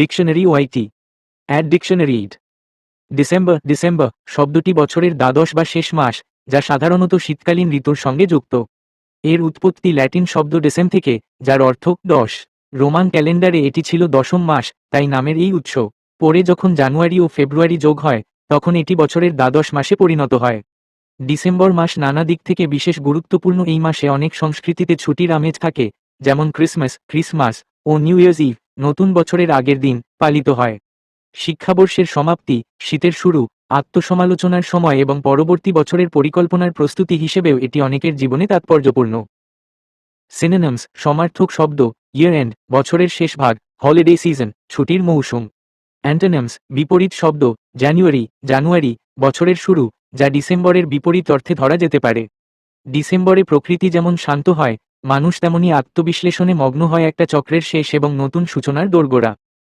Dictionary ওয়াইটি অ্যাড dictionary ইড ডিসেম্বর ডিসেম্বর শব্দটি বছরের দ্বাদশ বা শেষ মাস, যা সাধারণত শীতকালীন ঋতুর সঙ্গে যুক্ত। এর উৎপত্তি ল্যাটিন শব্দ ডেসেম থেকে, যার অর্থ দশ। রোমান ক্যালেন্ডারে এটি ছিল দশম মাস, তাই নামের এই উৎস। পরে যখন জানুয়ারি ও ফেব্রুয়ারি যোগ হয়, তখন এটি বছরের দ্বাদশ মাসে পরিণত হয়। ডিসেম্বর মাস নানা দিক থেকে বিশেষ গুরুত্বপূর্ণ। এই মাসে অনেক সংস্কৃতিতে ছুটির আমেজ থাকে, যেমন ক্রিসমাস ক্রিসমাস ও নিউ ইয়ার্স ইভ। নতুন বছরের আগের দিন পালিত হয়। শিক্ষাবর্ষের সমাপ্তি, শীতের শুরু, আত্মসমালোচনার সময় এবং পরবর্তী বছরের পরিকল্পনার প্রস্তুতি হিসেবেও এটি অনেকের জীবনে তাৎপর্যপূর্ণ। সিনেনমস সমার্থক শব্দ ইয়ার এন্ড বছরের শেষ ভাগ হলিডে সিজন ছুটির মৌসুম। অ্যান্টোনামস বিপরীত শব্দ জানুয়ারি জানুয়ারি বছরের শুরু, যা ডিসেম্বরের বিপরীত অর্থে ধরা যেতে পারে। ডিসেম্বরে প্রকৃতি যেমন শান্ত হয় মানুষ তেমনি আত্মবিশ্লেষণে মগ্ন হয় একটা চক্রের শেষ এবং নতুন সূচনার দোরগোড়া।